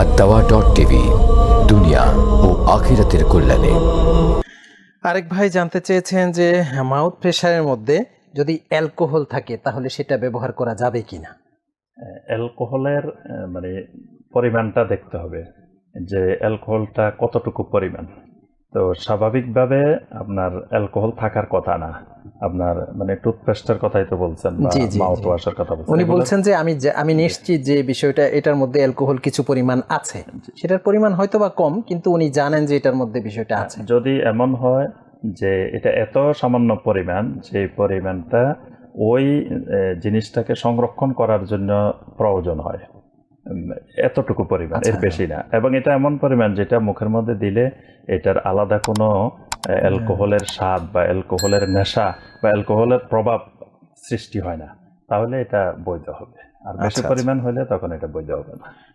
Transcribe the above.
আর দাওয়া dot TV দুনিয়া ও আখিরাতের কল্যাণে। আরেক ভাই জানতে চেয়েছেন যে মাউথ প্রেশারের মধ্যে যদি অ্যালকোহল থাকে তাহলে সেটা ব্যবহার করা যাবে কি না অ্যালকোহলের মানে পরিমাণটা দেখতে হবে যে অ্যালকোহলটা কতটুকু পরিমাণ। তো স্বাভাবিকভাবে আপনার অ্যালকোহল থাকার কথা না। আপনার মানে টুথপেস্টের কথাই তো বলছেন মাউথ ওয়াশের কথা বলছেন। উনি বলছেন যে আমি আমি নিশ্চিত যে বিষয়টা এটার মধ্যে অ্যালকোহল কিছু পরিমাণ আছে। সেটার পরিমাণ হয়তো বা কম কিন্তু উনি জানেন যে এটার মধ্যে বিষয়টা আছে। যদি এমন হয় যে এটা এত সামান্য পরিমাণ যে পরিমাণটা ওই জিনিসটাকে সংরক্ষণ করার জন্য প্রয়োজন হয়। এতটুকু পরিমাণ এর আচ্ছা। বেশি না। এবং এটা এমন পরিমাণ যেটা মুখের মধ্যে দিলে এটার আলাদা কোনো অ্যালকোহলের স্বাদ বা অ্যালকোহলের নেশা বা অ্যালকোহলের প্রভাব সৃষ্টি হয় না। তাহলে এটা বৈধ হবে। আর বেশি আচ্ছা, আচ্ছা। পরিমাণ হলে তখন এটা বৈধ হবে না।